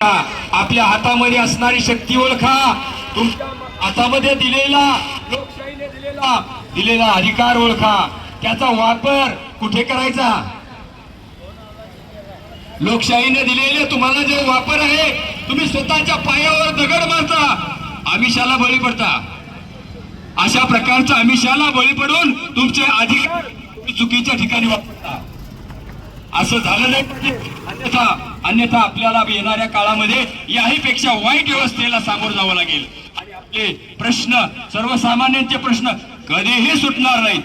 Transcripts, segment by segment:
आपल्या हातामध्ये असणारी शक्ती ओळखा. तुमच्या हातामध्ये दिलेला लोकशाहीने दिलेला दिलेला अधिकार ओळखा. त्याचा वापर कुठे करायचा? लोकशाहीने दिलेले तुम्हाला जे वापर आहे तुम्ही स्वतःच्या पायावर दगड मारता. आमिषाला बळी पडता. अशा प्रकारच्या आमिषाला बळी पडून तुमचे अधिकार तुम्ही चुकीच्या ठिकाणी वापरता. असं झालं नाही पाहिजे. अन्यथा अन्यथा आपल्याला येणाऱ्या काळामध्ये याही पेक्षा वाईट व्यवस्थेला सामोरं जावं लागेल. आणि आपले प्रश्न सर्वसामान्यांचे प्रश्न कधीही सुटणार नाहीत.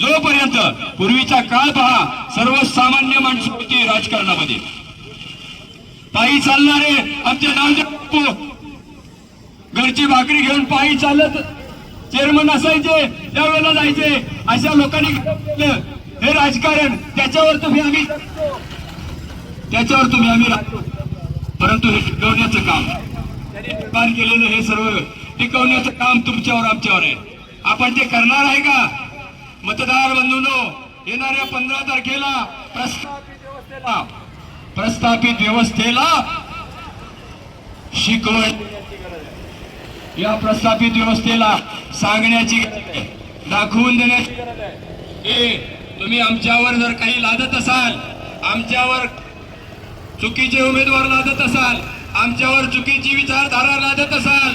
जोपर्यंत पूर्वीचा काळ पहा सर्वसामान्य माणसं होती राजकारणामध्ये. पायी चालणारे आमचे नाव घरची भाकरी घेऊन पायी चालत चेअरमन असायचे त्यावेळेला जायचे. अशा लोकांनी राजकारण. त्याच्यावर तुम्ही आम्ही त्याच्यावर तुम्ही आम्ही राहतो. परंतु हे टिकवण्याचं काम. निर्माण केलेलं हे सर्व टिकवण्याचं काम तुमच्यावर आमच्यावर आहे. आपण ते करणार आहे का? मतदार बंधूंनो येणाऱ्या पंधरा तारखेला प्रस्थापित व्यवस्थेला प्रस्थापित व्यवस्थेला शिकवण या प्रस्थापित व्यवस्थेला सांगण्याची दाखवून देण्याची गरज आहे. तुम्ही आमच्यावर जर काही लादत असाल आमच्यावर चुकीचे उमेदवार लादत असाल आमच्यावर चुकीची विचारधारा लादत असाल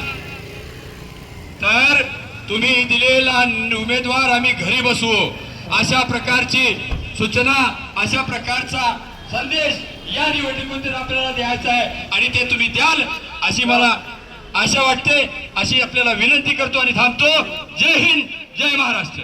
तर तुम्ही दिलेला उमेदवार आम्ही घरी बसवू अशा प्रकारची सूचना अशा प्रकारचा संदेश या निवडणुकीतून आपल्याला द्यायचा आहे आणि ते तुम्ही द्याल अशी मला आशा वाटते अशी आपल्याला विनंती करतो आणि थांबतो. जय हिंद जय महाराष्ट्र.